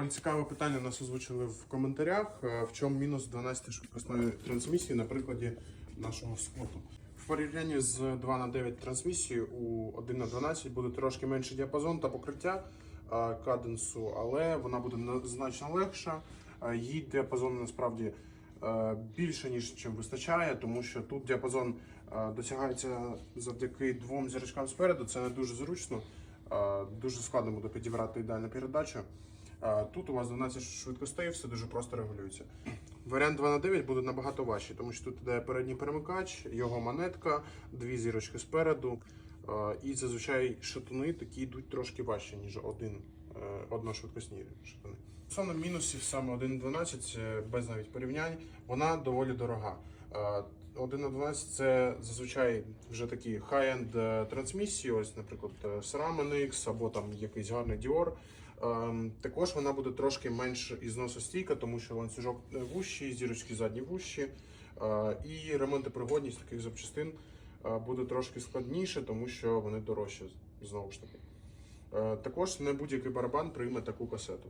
Доволі цікаве питання нас озвучили в коментарях. Е, В чому мінус 12 швидкісної трансмісії на прикладі нашого скоту. В порівнянні з 2 на 9 трансмісією у 1 на 12 буде трошки менший діапазон та покриття е, каденсу, але вона буде значно легша. Е, Її діапазон насправді більше, ніж чим вистачає, тому що тут діапазон досягається завдяки двом зірочкам спереду. Це не дуже зручно. Дуже складно буде підібрати ідеальну передачу. Е, Тут у вас 12 швидкостей, все дуже просто регулюється. Варіант 2 на 9 буде набагато важчий, тому що тут іде передній перемикач, його монетка, дві зірочки спереду. Е, І зазвичай шатуни такі йдуть трошки важче, ніж один, е, одношвидкісні шатуни. Стосовно мінусів саме 1.12, е, без навіть порівнянь, вона доволі дорога. Е, 1 на 12 це зазвичай вже такі хай-енд е, трансмісії, ось, наприклад, е, SRAM NX або там якийсь гарний Dior. Ем, Також вона буде трошки менш ізносостійка, тому що ланцюжок вущі, вущий, зірочки задні вущі. Е, І ремонтопригодність таких запчастин е, буде трошки складніше, тому що вони дорожчі знову ж таки. Е, Також не будь-який барабан прийме таку касету.